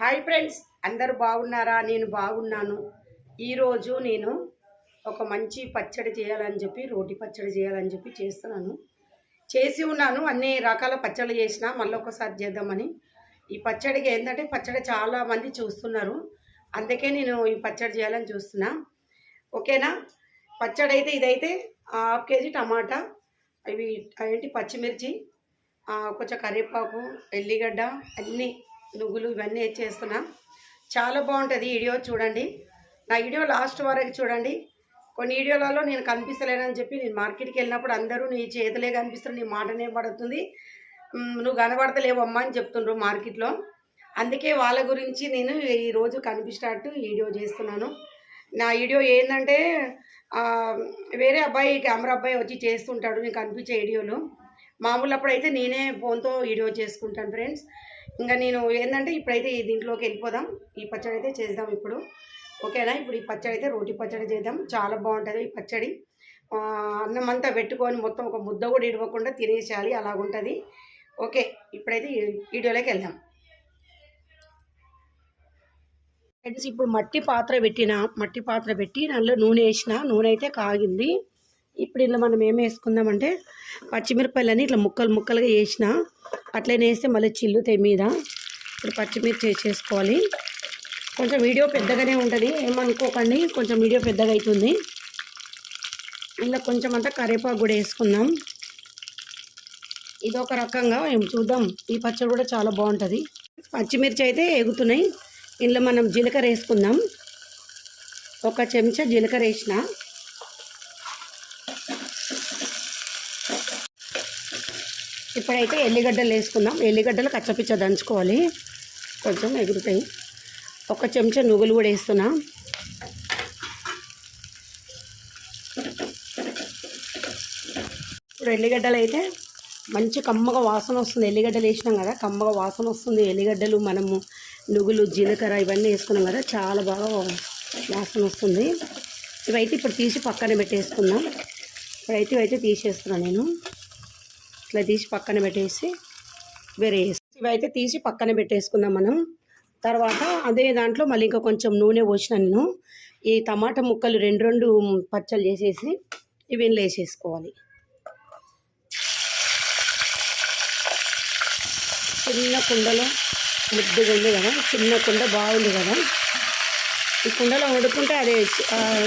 Hi friends అందరు బాగున్నారా? నేను బాగున్నాను. ఈరోజు నేను ఒక మంచి పచ్చడి చేయాలని చెప్పి రోటి పచ్చడి చేయాలని చెప్పి చేస్తున్నాను. చేసి ఉన్నాను అన్ని రకాల పచ్చళ్ళు చేసిన మళ్ళీ ఒకసారి చేద్దామని. ఈ పచ్చడికి ఏంటంటే పచ్చడి చాలా మంది చూస్తున్నారు. అందుకే నేను ఈ పచ్చడి చేయాలని చూస్తున్నా. ఓకేనా? పచ్చడి అయితే ఇదైతే హాఫ్ కేజీ టమాటా ఇవి ఏంటి పచ్చిమిర్చి కొంచెం కరివేపాకు ఎల్లిగడ్డ అన్నీ నువ్వులు ఇవన్నీ వేసి చాలా బాగుంటుంది వీడియో చూడండి. నా వీడియో లాస్ట్ వరకు చూడండి. కొన్ని వీడియోలలో నేను కనిపిస్తలేనని చెప్పి నేను మార్కెట్కి వెళ్ళినప్పుడు అందరూ నీ చేతులే కనిపిస్తున్నారు నీ మాటనే పడుతుంది. నువ్వు కనబడతలేవమ్మా అని చెప్తుండ్రు మార్కెట్లో. అందుకే వాళ్ళ గురించి నేను ఈరోజు కనిపించినట్టు వీడియో చేస్తున్నాను. నా వీడియో ఏంటంటే వేరే అబ్బాయి కెమెరా అబ్బాయి వచ్చి చేస్తుంటాడు నీకు కనిపించే వీడియోలు. మామూలు అప్పుడైతే నేనే ఫోన్తో వీడియో చేసుకుంటాను ఫ్రెండ్స్. ఇంకా నేను ఏంటంటే ఇప్పుడైతే ఈ దీంట్లోకి వెళ్ళిపోదాం. ఈ పచ్చడి అయితే చేద్దాం ఇప్పుడు. ఓకేనా? ఇప్పుడు ఈ పచ్చడి అయితే రోటి పచ్చడి చేద్దాం. చాలా బాగుంటుంది ఈ పచ్చడి. అన్నం అంతా పెట్టుకొని మొత్తం ఒక ముద్ద కూడా ఇడవకుండా తినేసేయాలి. అలాగుంటుంది. ఓకే ఇప్పుడైతే వీడియోలోకి వెళ్దాం. ఫ్రెండ్స్ ఇప్పుడు మట్టి పాత్ర పెట్టిన మట్టి పాత్ర పెట్టి దానిలో నూనె వేసిన నూనె అయితే కాగింది. ఇప్పుడు ఇలా మనం ఏం వేసుకుందామంటే పచ్చిమిరపకాయలని ఇట్లా ముక్కలు ముక్కలుగా వేసిన అట్లనే వేస్తే మళ్ళీ చిల్లుతాయి మీద ఇప్పుడు పచ్చిమిర్చి వేసేసుకోవాలి. కొంచెం వీడియో పెద్దగానే ఉంటుంది. ఏమనుకోకండి కొంచెం వీడియో పెద్దగా అవుతుంది ఇలా కొంచెం అంతా కరివేపాకు కూడా వేసుకుందాం. ఇది ఒక రకంగా మేము చూద్దాం. ఈ పచ్చడి కూడా చాలా బాగుంటుంది. పచ్చిమిర్చి అయితే ఎగుతున్నాయి. ఇందులో మనం జీలకర్ర వేసుకుందాం. ఒక చెంచా జీలకర్ర వేసిన. ఇప్పుడైతే ఎల్లిగడ్డలు వేసుకుందాం. ఎల్లిగడ్డలు కచ్చపిచ్చ దంచుకోవాలి. కొంచెం ఎగురుతాయి. ఒక చెంచా నువ్వులు కూడా వేస్తున్నా. ఇప్పుడు ఎల్లిగడ్డలు అయితే మంచి కమ్మగా వాసన వస్తుంది. ఎల్లిగడ్డలు వేసినాం కదా కమ్మగా వాసన వస్తుంది. ఎల్లిగడ్డలు మనము నువ్వులు జీలకర్ర ఇవన్నీ వేసుకున్నాం కదా చాలా బాగా వాసన వస్తుంది. ఇవైతే ఇప్పుడు తీసి పక్కన పెట్టేసుకుందాం. ఇప్పుడైతే ఇవైతే తీసేస్తున్నాను నేను. ఇట్లా తీసి పక్కన పెట్టేసి వేరే వేసి ఇవైతే తీసి పక్కన పెట్టేసుకుందాం మనం. తర్వాత అదే దాంట్లో మళ్ళీ ఇంకా కొంచెం నూనె పోసిన నేను. ఈ టమాటా ముక్కలు రెండు రెండు పచ్చళ్ళు చేసేసి ఇవి వేసేసుకోవాలి. చిన్న కుండలో ముద్దుగా ఉంది కదా? చిన్న కుండ బాగుంది కదా? ఈ కుండలో వండుకుంటే అదే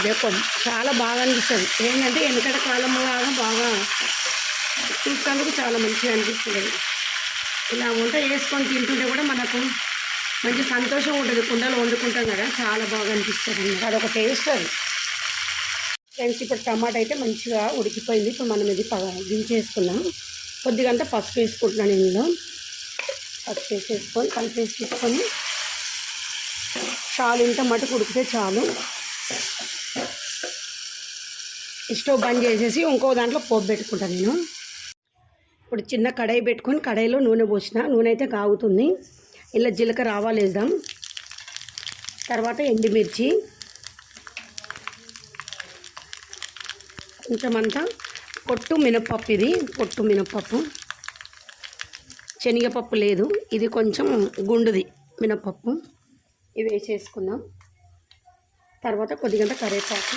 రేపు చాలా బాగా అనిపిస్తుంది. ఏంటంటే వెనకటి కాలం లాగా బాగా చూసేందుకు చాలా మంచిగా అనిపిస్తుంది. ఇలా వంట చేసుకొని తింటుంటే కూడా మనకు మంచి సంతోషం ఉంటుంది. కుండలో వండుకుంటాం కదా చాలా బాగా అనిపిస్తుంది అన్నమాట. అదొక టేస్ట్ అది. ఫ్రెండ్స్ ఇప్పుడు టమాటా అయితే మంచిగా ఉడికిపోయింది. ఇప్పుడు మనం ఇది దించేసుకున్నాం కొద్దిగా అంతా పసుపు వేసుకుంటున్నాను ఇందులో. పసుపు వేసేసుకొని కలిపేసి తీసుకొని చాలు ఇంత మటుకు ఉడికితే చాలు. స్టవ్ బంద్ చేసేసి ఇంకో దాంట్లో పోపు పెట్టుకుంటాను నేను. ఇప్పుడు చిన్న కడాయి పెట్టుకొని కడాయిలో నూనె పోసిన. నూనె అయితే కాగుతుంది. ఇలా జీలకర్ర ఆవాలు వేద్దాం. తర్వాత ఎండుమిర్చి. కొంచెం అంతా పొట్టు మినపప్పు ఇది. పొట్టు మినపప్పు శనగపప్పు లేదు. ఇది కొంచెం గుండుది మినపప్పు ఇవి వేసేసుకుందాం. తర్వాత కొద్దిగంత కరివేపాకు.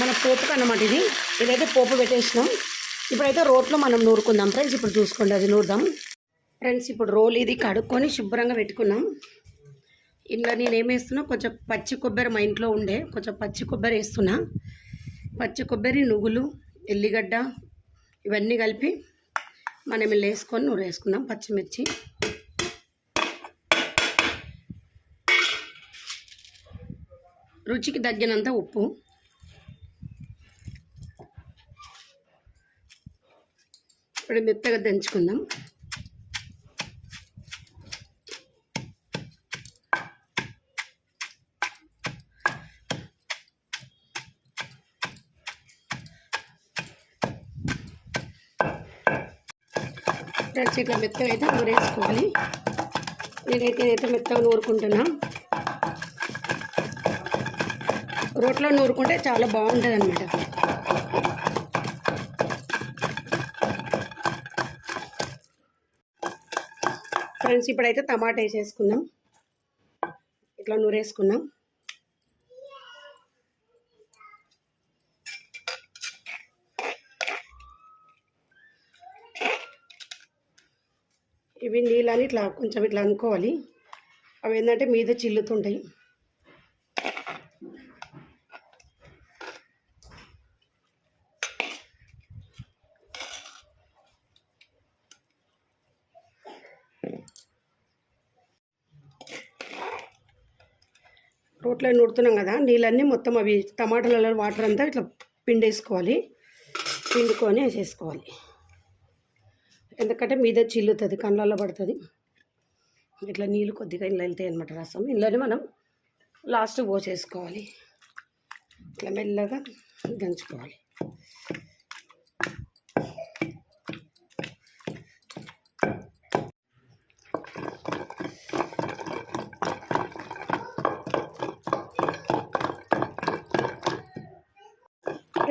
మన పోపుకు అన్నమాట ఇది. ఇదైతే పోపు పెట్టేసినాం ఇప్పుడైతే రోట్లో మనం నూరుకుందాం. ఫ్రెండ్స్ ఇప్పుడు చూసుకోండి అది నూరుదాం. ఫ్రెండ్స్ ఇప్పుడు రోల్ ఇది కడుక్కొని శుభ్రంగా పెట్టుకున్నాం. ఇందులో నేను ఏమేస్తున్నా కొంచెం పచ్చి కొబ్బరి మా ఇంట్లో ఉండే కొంచెం పచ్చి కొబ్బరి వేస్తున్నా. పచ్చి కొబ్బరి నువ్వులు ఎల్లిగడ్డ ఇవన్నీ కలిపి మనం ఇల్లు వేసుకొని నూరు వేసుకుందాం పచ్చిమిర్చి. రుచికి తగ్గినంత ఉప్పు. ఇప్పుడు మెత్తగా దంచుకుందాం. ఫ్రెండ్స్ ఇట్లా మెత్తగా అయితే నూరేసుకోవాలి. నేనైతే నేనైతే మెత్తగా నూరుకుంటున్నా. రోట్లో నూరుకుంటే చాలా బాగుంటుంది అనమాట ఫ్రెండ్స్ ఇప్పుడైతే టమాటా వేసేసుకుందాం. ఇట్లా నూరేసుకున్నాం ఇవి నీళ్ళని ఇట్లా కొంచెం ఇట్లా అనుకోవాలి. అవి ఏంటంటే మీద చిల్లుతుంటాయి. రోట్లో నుడుతున్నాం కదా నీళ్ళన్నీ మొత్తం అవి టమాటాలలో వాటర్ అంతా ఇట్లా పిండేసుకోవాలి. పిండుకొని వేసేసుకోవాలి. ఎందుకంటే మీద చిల్లుతుంది కళ్ళల్లో పడుతుంది. ఇట్లా నీళ్ళు కొద్దిగా ఇలా వెళ్తాయి అనమాట రసం. ఇందులోనే మనం లాస్ట్ పోసేసుకోవాలి. ఇట్లా మెల్లగా దంచుకోవాలి.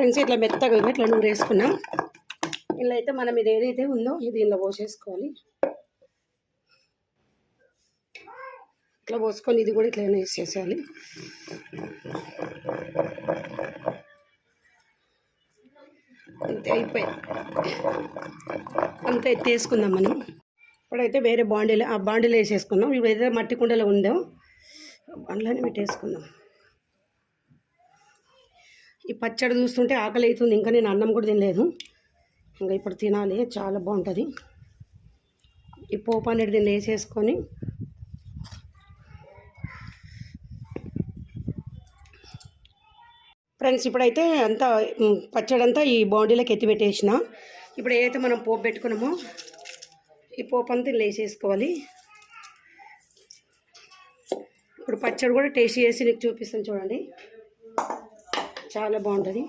ఫ్రెండ్స్ ఇట్లా మెత్తగా ఇట్లా నూరు వేసుకున్నాం. ఇలా అయితే మనం ఇది ఏదైతే ఉందో ఇది ఇలా పోసేసుకోవాలి. ఇట్లా పోసుకొని ఇది కూడా ఇట్లా వేసేసేయాలి. అంతే అయిపోయి. అంతే ఎత్తేసుకుందాం మనం. ఇప్పుడైతే వేరే బాండీలో ఆ బాండీలో వేసేసుకుందాం ఇప్పుడు ఏదైతే మట్టి కుండలో ఉందో బండ్లోనే పెట్టేసుకుందాం. ఈ పచ్చడి చూస్తుంటే ఆకలి అవుతుంది ఇంకా నేను అన్నం కూడా తినలేదు. ఇంకా ఇప్పుడు తినాలి చాలా బాగుంటుంది. ఈ పోపు అనేది దీన్ని వేసేసుకొని ఫ్రెండ్స్ ఇప్పుడైతే అంతా పచ్చడి అంతా ఈ బాండీలోకి ఎత్తిపెట్టేసిన ఇప్పుడు ఏదైతే మనం పోపు పెట్టుకున్నామో ఈ పోపు అంతా వేసేసుకోవాలి. ఇప్పుడు పచ్చడి కూడా టేస్ట్ చేసి నీకు చూపిస్తాను చూడండి. చాలా బాగుంటుంది.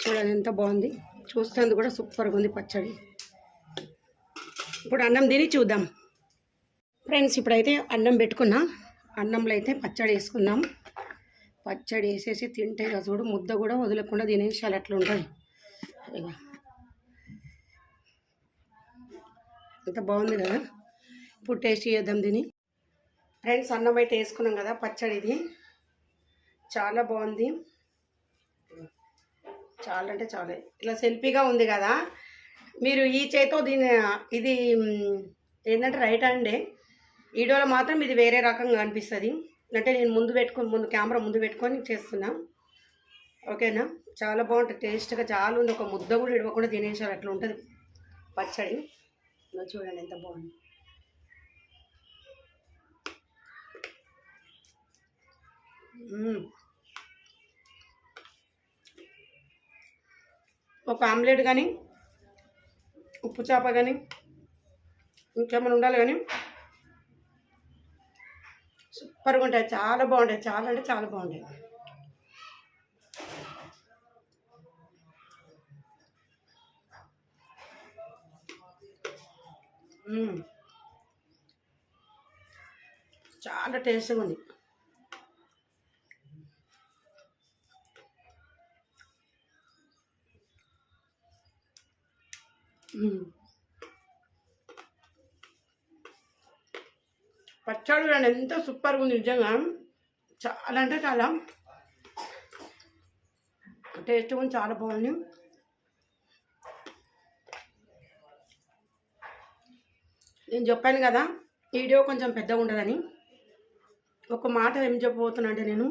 చూడండి ఎంత బాగుంది. చూస్తుంది కూడా సూపర్గా ఉంది పచ్చడి. ఇప్పుడు అన్నం తిని చూద్దాం. ఫ్రెండ్స్ ఇప్పుడైతే అన్నం పెట్టుకున్నా. అన్నంలో అయితే పచ్చడి వేసుకున్నాం పచ్చడి వేసేసి తింటే కదా చూడు ముద్ద కూడా వదలకుండా తినేసాలి అట్లా ఉంటుంది ఇక ఎంత బాగుంది కదా. ఇప్పుడు టేస్ట్ చేద్దాం తిని ఫ్రెండ్స్ అన్నం అయితే వేసుకున్నాం కదా పచ్చడి ఇది. చాలా బాగుంది. చాలా అంటే చాలా. ఇట్లా సెల్ఫీగా ఉంది కదా. మీరు ఈ చేతితో దీని ఇది ఏంటంటే రైట్ హ్యాండే. వీడియోలో మాత్రం ఇది వేరే రకంగా అనిపిస్తుంది. అంటే నేను ముందు పెట్టుకొని ముందు కెమెరా ముందు పెట్టుకొని చేస్తున్నా. ఓకేనా? చాలా బాగుంటుంది. టేస్ట్గా చాలా ఉంది ఒక ముద్ద కూడా ఇడవకుండా తినేసారు. అట్లా ఉంటుంది పచ్చడి. చూడండి ఎంత బాగుంది. ఒక ఆమ్లెట్ కానీ ఉప్పు చేప కానీ ఇంకేమైనా ఉండాలి కానీ సూపర్గా ఉంటాయి. చాలా బాగుంటాయి. చాలా అంటే చాలా బాగుంటాయి. చాలా టేస్ట్గా ఉంది. పచ్చడి చూడండి ఎంత సూపర్గా ఉంది నిజంగా. చాలా అంటే చాలా. టేస్ట్ కూడా చాలా బాగుంది. నేను చెప్పాను కదా వీడియో కొంచెం పెద్దగా ఉండదని. ఒక మాట ఏం చెప్పబోతున్నా అంటే నేను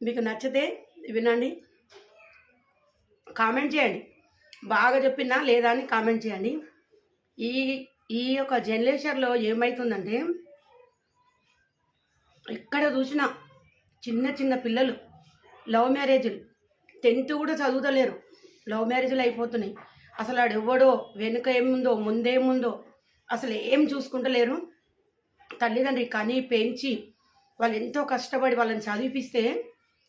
మీకు నచ్చితే వినండి కామెంట్ చేయండి. బాగా చెప్పినా లేదా అని కామెంట్ చేయండి. ఈ ఈ యొక్క జనరేషన్లో ఏమవుతుందంటే ఎక్కడ చూసినా చిన్న చిన్న పిల్లలు లవ్ మ్యారేజ్లు టెన్త్ కూడా చదువుతలేరు. లవ్ మ్యారేజ్లు అయిపోతున్నాయి. అసలు ఆడు ఎవడో వెనుక ఏముందో ముందేముందో అసలు ఏం చూసుకుంటలేరు. తల్లిదండ్రి కానీ పెంచి వాళ్ళు ఎంతో కష్టపడి వాళ్ళని చదివిపిస్తే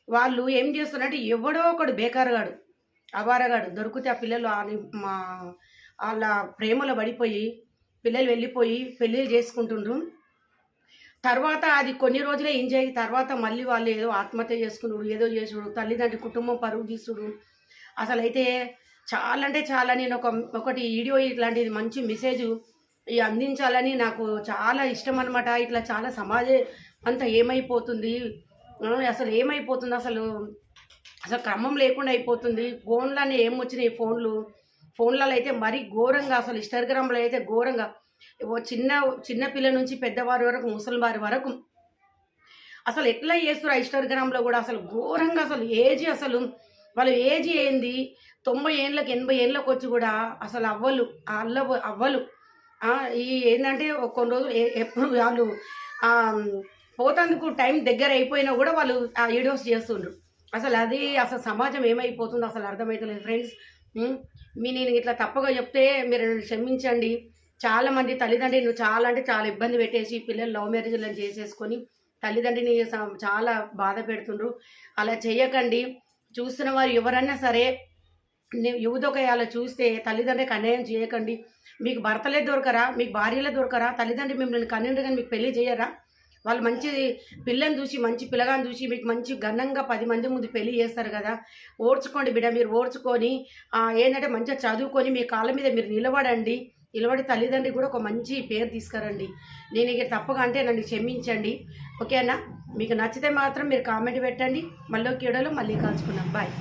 వాళ్ళు ఏం చేస్తున్నారంటే ఎవడో ఒకడు బేకారుగాడు అవారగాడు దొరికితే ఆ పిల్లలు ఆ- మా వాళ్ళ ప్రేమలో పడిపోయి పిల్లలు వెళ్ళిపోయి పెళ్ళిళ్ళు చేసుకుంటుండ్రు. తర్వాత అది కొన్ని రోజులే ఎంజాయ్ తర్వాత మళ్ళీ వాళ్ళు ఏదో ఆత్మహత్య చేసుకున్నాడు ఏదో చేసుడు తల్లిదండ్రి కుటుంబం పరుగు తీసుడు అసలు అయితే చాలా అంటే చాలా నేను ఒక ఒకటి వీడియో ఇట్లాంటిది మంచి మెసేజ్ అందించాలని నాకు చాలా ఇష్టం అనమాట ఇట్లా చాలా సమాజం అంతా ఏమైపోతుంది? అసలు ఏమైపోతుంది? అసలు అసలు క్రమం లేకుండా అయిపోతుంది. ఫోన్లోనే ఏం వచ్చినాయి ఫోన్లు? ఫోన్లలో అయితే మరీ ఘోరంగా అసలు ఇన్స్టాగ్రామ్లో అయితే ఘోరంగా. ఓ చిన్న చిన్న పిల్ల నుంచి పెద్దవారి వరకు ముసలి వారి వరకు అసలు ఎట్లా చేస్తారు ఇన్స్టాగ్రామ్లో కూడా? అసలు ఘోరంగా అసలు ఏజ్ అసలు వాళ్ళు ఏజ్ ఏంది? తొంభై ఏళ్ళకి ఎనభై ఏళ్ళకి వచ్చి కూడా అసలు అవ్వలు ఆ అల్ల అవ్వలు ఈ ఏంటంటే కొన్ని రోజులు ఏ- ఎప్పుడు వాళ్ళు పోతందుకు టైం దగ్గర అయిపోయినా కూడా వాళ్ళు ఆ వీడియోస్ చేస్తుండ్రు. అసలు అది అసలు సమాజం ఏమైపోతుందో అసలు అర్థమవుతలేదు ఫ్రెండ్స్ మీ నేను ఇట్లా తప్పగా చెప్తే మీరు నన్ను క్షమించండి. చాలామంది తల్లిదండ్రులు చాలా అంటే చాలా ఇబ్బంది పెట్టేసి పిల్లలు లవ్ మ్యారేజ్లను చేసేసుకొని తల్లిదండ్రిని స- చాలా బాధ పెడుతుండ్రు. అలా చేయకండి. చూస్తున్న వారు ఎవరన్నా సరే యువతొకయాల చూస్తే తల్లిదండ్రులకు అన్యాయం చేయకండి. మీకు భర్తలే దొరకరా మీకు భార్యలే దొరకరా తల్లిదండ్రి మిమ్మల్ని కన్నిండు కానీ మీకు పెళ్ళి చేయరా? వాళ్ళు మంచి పిల్లని చూసి మంచి పిల్లగాని చూసి మీకు మంచి ఘనంగా పది మంది ముందు పెళ్ళి చేస్తారు కదా. ఓడ్చుకోండి బిడ్డ మీరు ఓడ్చుకొని ఏంటంటే మంచిగా చదువుకొని మీ కాళ్ళ మీద మీరు నిలబడండి. నిలబడి తల్లిదండ్రి కూడా ఒక మంచి పేరు తీసుకురండి. నేను ఇక తప్పగా అంటే నన్ను క్షమించండి. ఓకేనా మీకు నచ్చితే మాత్రం మీరు కామెంట్ పెట్టండి. మళ్ళీ కీడలో మళ్ళీ కలుసుకున్నాం బాయ్